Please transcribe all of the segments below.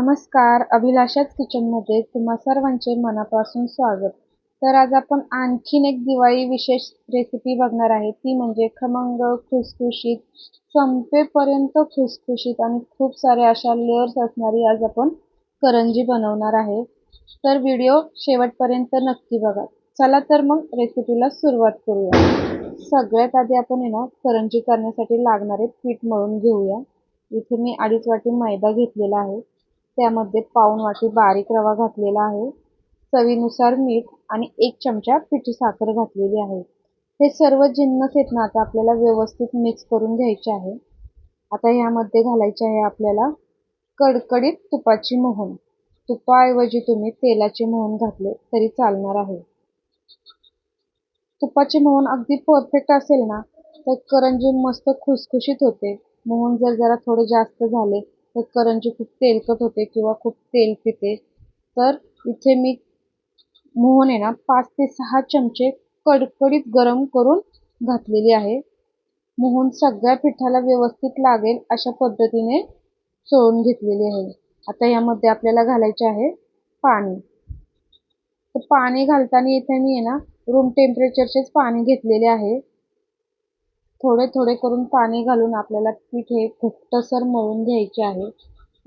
नमस्कार अभिलाषाच किचनमध्ये तुम्हा सर्वांचे मनापासून स्वागत. तर आज आपण आणखीन एक दिवाळी विशेष रेसिपी बघणार आहे. ती म्हणजे खमंग खुसखुशीत संपेपर्यंत खुसखुशीत आणि खूप साऱ्या अशा लेअर्स असणारी आज आपण करंजी बनवणार आहे. तर व्हिडिओ शेवटपर्यंत नक्की बघा. चला तर मग रेसिपीला सुरुवात करूया. सगळ्यात आधी आपण ना करंजी करण्यासाठी लागणारे पीठ मळून घेऊया. इथे मी अडीच वाटी मैदा घेतलेला आहे. त्यामध्ये पाऊण वाटी बारीक रवा घातलेला आहे. चवीनुसार मीठ आणि एक चमचा पिठी साखर घातलेली आहे. हे सर्व जिन्नस आहेत ना आता आपल्याला व्यवस्थित मिक्स करून घ्यायचे आहे. आता ह्यामध्ये घालायचे आहे आपल्याला कडकडीत तुपाची मोहन. तुपाऐवजी तुम्ही तेलाचे मोहन घातले तरी चालणार आहे. तुपाचे मोहन अगदी परफेक्ट असेल ना तर करंजी मस्त खुसखुशीत होते. मोहन जर जरा थोडे जास्त झाले करंजी खूप तेलकट होते किंवा खूप तेल पिते. तर इथे मी मोहन आहे ना पाच ते सहा चमचे कडकडीत गरम करून घातलेली आहे. मोहन सगळ्या पिठाला व्यवस्थित लागेल अशा पद्धतीने चोळून घेतलेली आहे. आता यामध्ये आपल्याला घालायचे आहे पाणी. तर पाणी घालताना इथे मी आहे ना रूम टेम्परेचरचेच पाणी घेतलेले आहे. थोडे थोडे करून पाणी घालून आपल्याला पीठ हे घट्टसर मळून घ्यायचे आहे.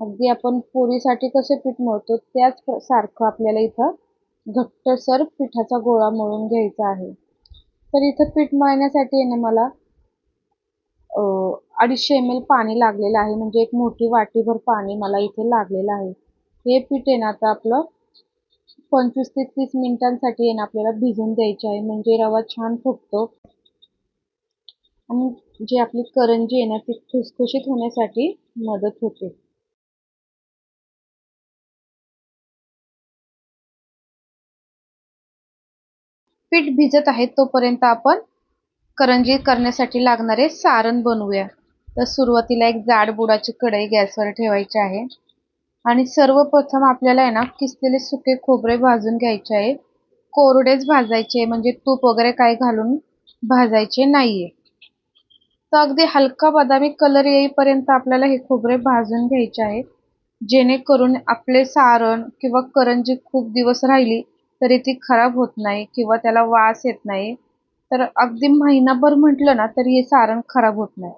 अगदी आपण पोळीसाठी कसे पीठ मळतो त्याच सारखं आपल्याला इथं घट्टसर पिठाचा गोळा मळून घ्यायचा आहे. तर इथं पीठ मळण्यासाठी आहे ना मला अडीचशे एम एल पाणी लागलेलं आहे. म्हणजे एक मोठी वाटीभर पाणी मला इथे लागलेलं आहे. हे पीठ आहे ना आता आपलं पंचवीस ते तीस मिनिटांसाठी आहे ना आपल्याला भिजून द्यायचे आहे. म्हणजे रवा छान फुटतो आणि जी आपली करंजी आहे ना ती खुसखुशीत होण्यासाठी मदत होते. पीठ भिजत आहे तोपर्यंत आपण करंजी करण्यासाठी लागणारे सारण बनवूया. तर सुरुवातीला एक जाड बुडाची कढई गॅसवर ठेवायची आहे. आणि सर्वप्रथम आपल्याला आहे ना किसलेले सुके खोबरे भाजून घ्यायचे आहे. कोरडेच भाजायचे म्हणजे तूप वगैरे काय घालून भाजायचे नाहीये. तर अगदी हलका बदामी कलर येईपर्यंत आपल्याला हे खोबरे भाजून घ्यायचे आहे जेणेकरून आपले सारण किंवा करंजी खूप दिवस राहिली तरी ती खराब होत नाही किंवा त्याला वास येत नाही. तर अगदी महिनाभर म्हटलं ना तरी हे सारण खराब होत नाही.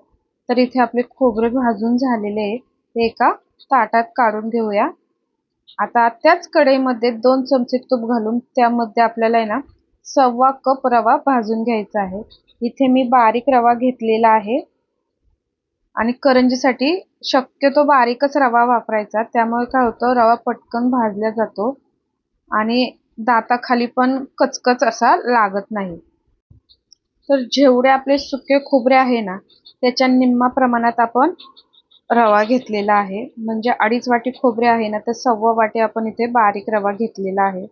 तर इथे आपले खोबरे भाजून झालेले ते एका ताटात काढून घेऊया. आता त्याच कढईमध्ये दोन चमचे तूप घालून त्यामध्ये आपल्याला आहे ना सव्वा कप रवा भाजून घ्यायचा आहे. इथे मी बारीक रवा घेतलेला आहे. आणि करंजीसाठी शक्यतो बारीकच रवा वापरायचा. त्यामुळे काय होतं रवा पटकन भाजला जातो आणि दाताखाली पण कचकच असा लागत नाही. तर जेवढे आपले सुके खोबरे आहे ना त्याच्या निम्मा प्रमाणात आपण रवा घेतलेला आहे. म्हणजे अडीच वाटी खोबरे आहे ना तर सव्वा वाटी आपण इथे बारीक रवा घेतलेला आहे.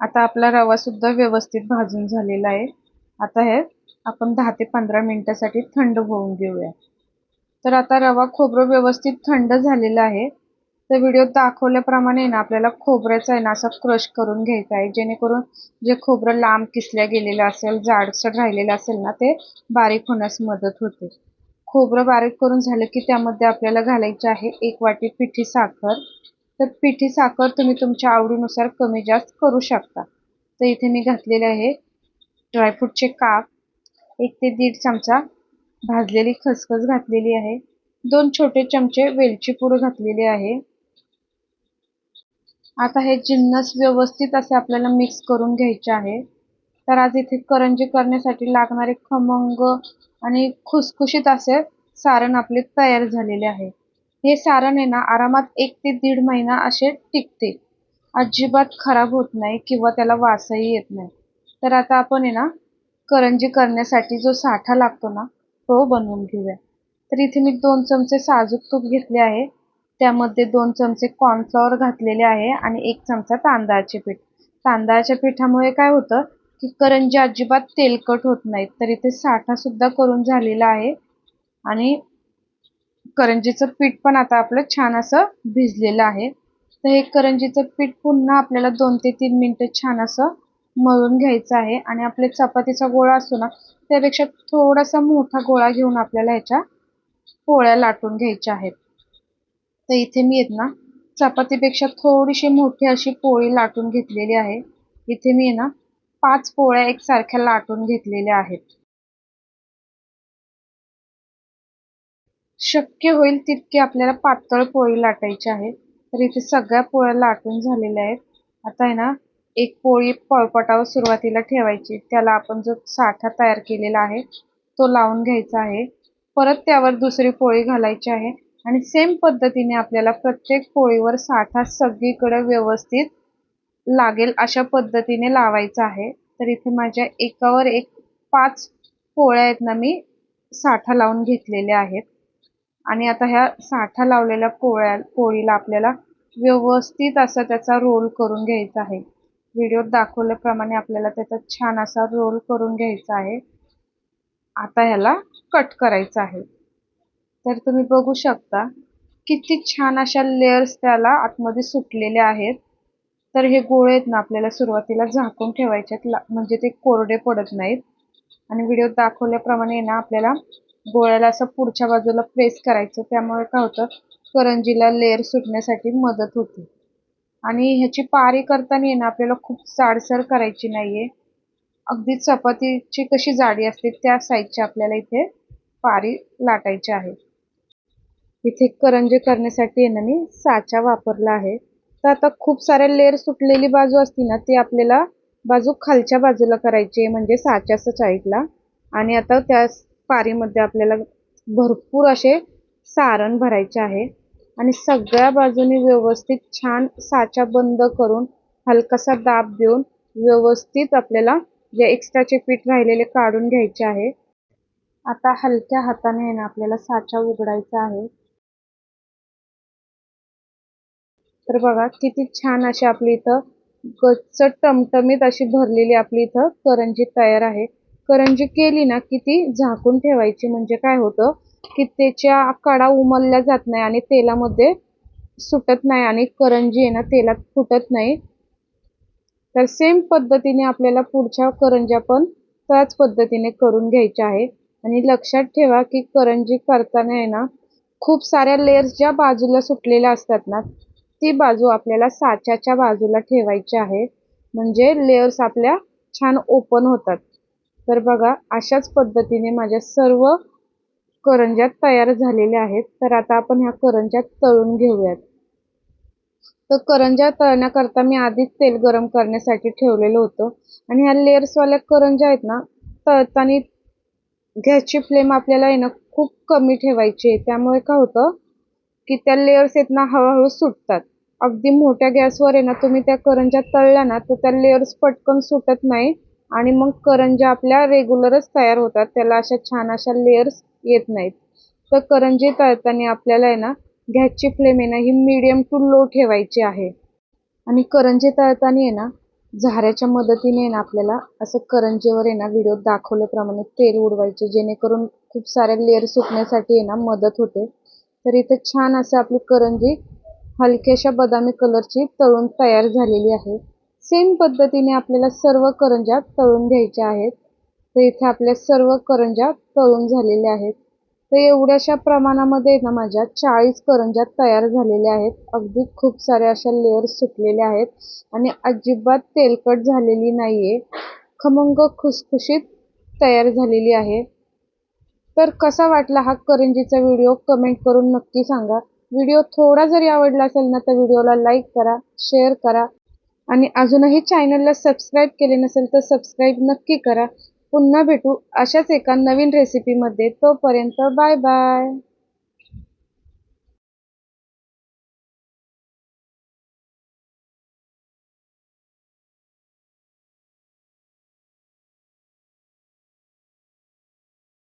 आता आपला रवा सुद्धा व्यवस्थित भाजून झालेला आहे. आता हे आपण दहा ते पंधरा मिनटासाठी थंड होऊन घेऊया. तर आता रवा खोबरं व्यवस्थित थंड झालेलं आहे. तर व्हिडिओत दाखवल्याप्रमाणे ना आपल्याला खोबऱ्याचा आहे ना असं क्रश करून घ्यायचा आहे. जेणेकरून जे खोबरं लांब किसल्या गेलेलं असेल जाडसर राहिलेलं असेल ना ते बारीक होण्यास मदत होते. खोबरं बारीक करून झालं की त्यामध्ये आपल्याला घालायचं आहे एक वाटी पिठी साखर. तर पिठी साखर तुम्ही तुमच्या आवडीनुसार कमी जास्त करू शकता. तर इथे मी घातलेलं आहे ड्रायफ्रूटचे काप एक ते दीड चमचा भाजलेली खसखस घातलेली आहे. दोन छोटे चमचे वेलची पूड घातलेली आहे. आता हे जिन्नस व्यवस्थित असे आपल्याला मिक्स करून घ्यायचे आहे. तर आज इथे करंजी करण्यासाठी लागणारे खमंग आणि खुसखुशीत असे सारण आपले तयार झालेले आहे. हे सारण आहे ना आरामात एक ते दीड महिना असे टिकते. अजिबात खराब होत नाही किंवा त्याला वासही येत नाही. तर आता आपण आहे ना करंजी करण्यासाठी जो साठा लागतो ना तो बनवून घेऊया. तर इथे मी दोन चमचे साजूक तूप घेतले आहे. त्यामध्ये दोन चमचे कॉर्नफ्लॉवर घातलेले आहे आणि एक चमचा तांदळाचे पीठ. तांदळाच्या पिठामुळे काय होतं की करंजी अजिबात तेलकट होत नाहीत. तर इथे साठा सुद्धा करून झालेला आहे आणि करंजीचं पीठ पण आता आपलं छान असं भिजलेलं आहे. तर हे करंजीचं पीठ पुन्हा आपल्याला दोन ते तीन मिनटं छान असं मळून घ्यायचं आहे आणि आपले चपातीचा गोळा असतो ना त्यापेक्षा थोडासा मोठा गोळा घेऊन आपल्याला ह्याच्या पोळ्या लाटून घ्यायच्या आहेत. तर इथे मी आहेत ना चपातीपेक्षा थोडीशी मोठी अशी पोळी लाटून घेतलेली आहे. इथे मी ना पाच पोळ्या एकसारख्या लाटून घेतलेल्या आहेत. शक्य होईल तितके आपल्याला पातळ पोळी लाटायची आहे. तर इथे सगळ्या पोळ्या लाटून झालेल्या आहेत. आता आहे ना एक पोळी पळपटावर सुरुवातीला ठेवायची. त्याला आपण जो साठा तयार केलेला आहे तो लावून घ्यायचा आहे. परत त्यावर दुसरी पोळी घालायची आहे आणि सेम पद्धतीने आपल्याला प्रत्येक पोळीवर साठा सगळीकडे व्यवस्थित लागेल अशा पद्धतीने लावायचा आहे. तर इथे माझ्या एकावर एक पाच पोळ्या आहेत ना मी साठा लावून घेतलेल्या आहेत. आणि आता ह्या साठा लावलेल्या पोळ्या पोळीला आपल्याला व्यवस्थित असा त्याचा रोल करून घ्यायचा आहे. व्हिडिओत दाखवल्याप्रमाणे आपल्याला त्याचा छान असा रोल करून घ्यायचा आहे. आता ह्याला कट करायचं आहे. तर तुम्ही बघू शकता किती छान अशा लेअर्स त्याला आतमध्ये सुटलेल्या आहेत. तर हे गोळे आहेत ना आपल्याला सुरुवातीला झाकून ठेवायचे म्हणजे ते कोरडे पडत नाहीत. आणि व्हिडिओत दाखवल्याप्रमाणे ना आपल्याला गोळ्याला असं पुढच्या बाजूला प्रेस करायचं. त्यामुळे काय होतं करंजीला लेअर सुटण्यासाठी मदत होते. आणि ह्याची पारी करताना ना आपल्याला खूप जाडसर करायची नाहीये. अगदी चपातीची कशी जाडी असते त्या साईजची आपल्याला इथे पारी लाटायची आहे. इथे करंजे करण्यासाठी येणं मी साचा वापरला आहे. तर आता खूप साऱ्या लेअर सुटलेली बाजू असती ना ती आपल्याला बाजू खालच्या बाजूला करायची आहे म्हणजे साच्या साईडला आणि आता त्या पारीमध्ये आपल्याला भरपूर असे सारण भरायचे आहे. आणि सगळ्या बाजूनी व्यवस्थित छान साचा बंद करून हलकासा दाब देऊन व्यवस्थित आपल्याला जे एक्स्ट्राचे पीठ राहिलेले काढून घ्यायचे आहे. आता हलक्या हाताने ना आपल्याला साचा उघडायचा आहे. तर बघा किती छान अशी आपली इथं गच्च टमटमीत अशी भरलेली आपली इथं करंजी तयार आहे. करंजी केली ना किती झाकून ठेवायची म्हणजे काय होतं? की त्याच्या कडा उमलल्या जात नाही आणि तेलामध्ये सुटत नाही आणि करंजी आहे ना तेलात फुटत नाही. तर सेम पद्धतीने आपल्याला पुढच्या करंज्या पण त्याच पद्धतीने करून घ्यायच्या आहे आणि लक्षात ठेवा की करंजी करताना आहे ना खूप साऱ्या लेयर्स ज्या बाजूला सुटलेल्या असतात ना ती बाजू आपल्याला साच्याच्या बाजूला ठेवायची आहे. म्हणजे लेयर्स आपल्या छान ओपन होतात. तर बघा अशाच पद्धतीने माझ्या सर्व करंज्या तयार झालेल्या आहेत तर आता आपण ह्या करंज्या तळून घेऊयात. तर करंज्या तळण्याकरता मी आधीच तेल गरम करण्यासाठी ठेवलेलं होतं. आणि ह्या लेअर्सवाल्या करंज्या आहेत ना तळताना गॅसची फ्लेम आपल्याला आहे ना खूप कमी ठेवायची आहे. त्यामुळे काय होतं की त्या लेअर्स आहेत ना हळूहळू सुटतात. अगदी मोठ्या गॅसवर आहे ना तुम्ही त्या करंज्या तळल्या ना तर त्या लेअर्स पटकन सुटत नाही. आणि मग करंज्या आपल्या रेग्युलरच तयार होतात. त्याला अशा छान अशा लेअर्स येत नाहीत. तर करंजी तळताना आपल्याला आहे ना गॅसची फ्लेम आहे ना ही मीडियम टू लो ठेवायची आहे. आणि करंजी तळताना आहे ना झाऱ्याच्या मदतीने ना आपल्याला असं करंजीवर आहे ना व्हिडिओ दाखवल्याप्रमाणे तेल उडवायचे जेणेकरून खूप साऱ्या लेअर सुटण्यासाठी आहे ना मदत होते. तर इथे छान असं आपली करंजी हलक्याशा बदामी कलरची तळून तयार झालेली आहे. सेम पद्धतीने आपल्याला सर्व करंज्या तळून घ्यायच्या आहेत. तर इथे आपल्या सर्व करंज्या तळून झालेल्या आहेत. तर एवढ्याशा प्रमाणामध्ये ना माझ्या चाळीस करंज्या तयार झालेल्या आहेत. अगदी खूप साऱ्या अशा लेअर्स सुटलेल्या आहेत. आणि अजिबात तेलकट झालेली नाहीये. खमंग खुसखुशीत तयार झालेली आहे. तर कसा वाटला हा करंजीचा व्हिडिओ कमेंट करून नक्की सांगा. व्हिडिओ थोडा जरी आवडला असेल ना तर व्हिडिओला लाईक करा शेअर करा. आणि अजूनही चॅनलला सबस्क्राईब केले नसेल तर सबस्क्राईब नक्की करा. पुन्हा भेटू अशाच एका नवीन रेसिपीमध्ये तोपर्यंत बाय बाय